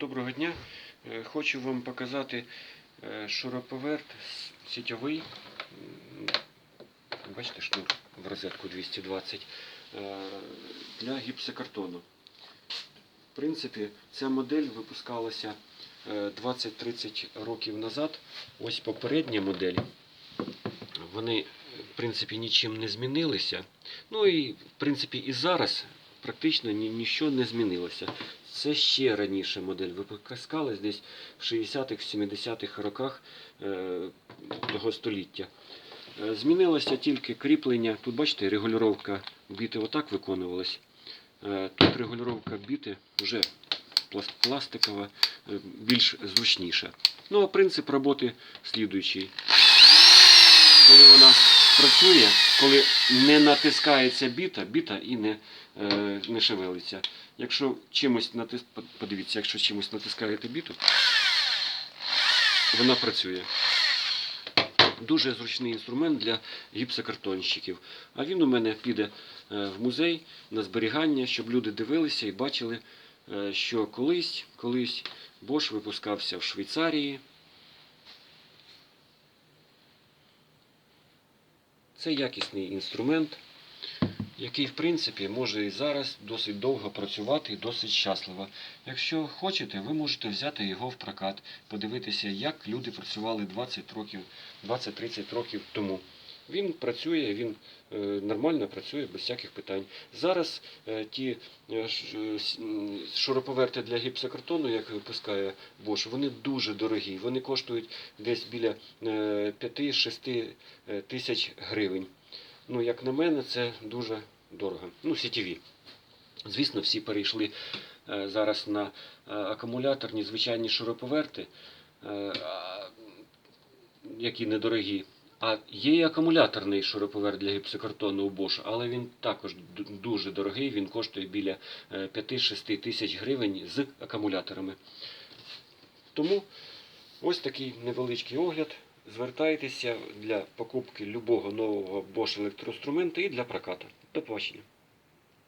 Доброго дня. Е, Хочу вам показати е, шуруповерт сітьовий. Бачите, шнур в розетку 220 е, для гіпсокартону. В принципі, ця модель випускалася е, 20-30 років назад. Ось попередня модель. Вони, в принципі, нічим не змінилися. Ну і, в принципі, і зараз практично ні, ніщо не змінилося. Це ще раніше модель випускалась десь в 60-х, 70-х роках е, того століття. Е, Змінилося тільки кріплення. Тут, бачите, регулювання біти отак виконувалась. Е, Тут регулювання біти вже пластикова, більш зручніша. Ну а принцип роботи слідуючий. Коли вона працює, коли не натискається біта, біта і не, е, не шевелиться. Якщо чимось натис... подивіться, якщо чимось натискаєте біту, вона працює. Дуже зручний інструмент для гіпсокартонщиків. А він у мене піде е, в музей на зберігання, щоб люди дивилися і бачили, е, що колись, колись Bosch випускався в Швейцарії. Це якісний інструмент, який, в принципі, може і зараз досить довго працювати і досить щасливо. Якщо хочете, ви можете взяти його в прокат, подивитися, як люди працювали 20 років, 20-30 років тому. Він працює, він е, нормально працює без всяких питань. Зараз е, ті е, шуруповерти для гіпсокартону, як випускає Bosch, вони дуже дорогі. Вони коштують десь біля е, 5-6 е, тисяч гривень. Ну, як на мене, це дуже дорого. Ну, сітєві. Звісно, всі перейшли зараз на акумуляторні звичайні шуруповерти, які недорогі. А є і акумуляторний шуруповерт для гіпсокартону у Bosch, але він також дуже дорогий, він коштує біля е, 5-6 тисяч гривень з акумуляторами. Тому ось такий невеличкий огляд. Звертайтеся для покупки любого нового Bosch електрострумента і для прокату. До побачення.